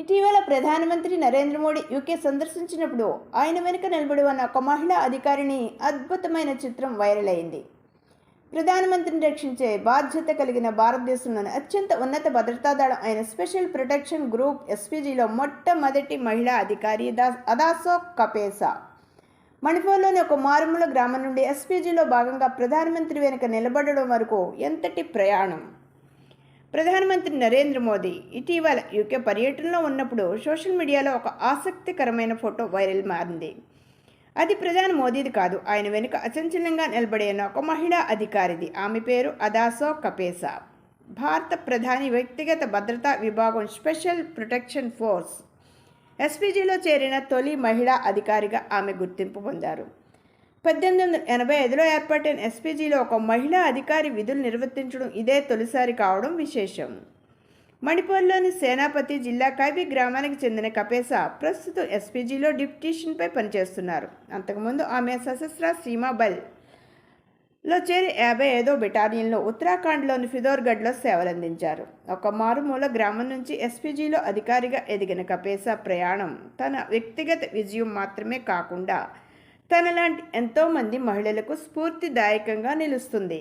ఇటీవల ప్రధానమంత్రి నరేంద్ర మోడీ యూకే సందర్శించినప్పుడు ఆయన వెనుక నిలబడి ఉన్న ఒక మహిళా అధికారిని అద్భుతమైన చిత్రం వైరల్ అయింది. ప్రధానమంత్రిని రక్షించే బాధ్యత కలిగిన భారతదేశంలోని అత్యంత ఉన్నత భద్రతా దళం అయిన స్పెషల్ ప్రొటెక్షన్ గ్రూప్ ఎస్పీజీలో మొట్టమొదటి మహిళా అధికారి దాస్ అదాసో కపేసా. మణిపూర్లోని ఒక మారుమూల గ్రామం నుండి ఎస్పీజీలో భాగంగా ప్రధానమంత్రి వెనుక నిలబడడం వరకు ఎంతటి ప్రయాణం? ప్రధానమంత్రి నరేంద్ర మోదీ ఇటీవల యూకే పర్యటనలో ఉన్నప్పుడు సోషల్ మీడియాలో ఒక ఆసక్తికరమైన ఫోటో వైరల్ మారింది. అది ప్రధాని మోదీది కాదు ఆయన వెనుక అచంచలంగా నిలబడిన ఒక మహిళా అధికారిది. ఆమె పేరు అదాసో కపేసా. భారత ప్రధాని వ్యక్తిగత భద్రతా విభాగం స్పెషల్ ప్రొటెక్షన్ ఫోర్స్ ఎస్పీజీలో చేరిన తొలి మహిళా అధికారిగా ఆమె గుర్తింపు పొందారు. పద్దెనిమిది వందల ఎనభై ఐదులో ఏర్పాటైన ఎస్పీజీలో ఒక మహిళా అధికారి విధులు నిర్వర్తించడం ఇదే తొలిసారి కావడం విశేషం. మణిపూర్లోని సేనాపతి జిల్లా కైబి గ్రామానికి చెందిన కపేసా ప్రస్తుతం ఎస్పీజీలో డిప్యూటీషన్పై పనిచేస్తున్నారు. అంతకుముందు ఆమె సశస్త్ర సీమా బల్లో చేరి యాభై ఐదో బెటాలియన్లో ఉత్తరాఖండ్లోని ఫిదోర్గఢ్లో సేవలందించారు. ఒక మారుమూల గ్రామం నుంచి ఎస్పీజీలో అధికారిగా ఎదిగిన కపేసా ప్రయాణం తన వ్యక్తిగత విజయం మాత్రమే కాకుండా తనలాంటి ఎంతోమంది మహిళలకు స్ఫూర్తిదాయకంగా నిలుస్తుంది.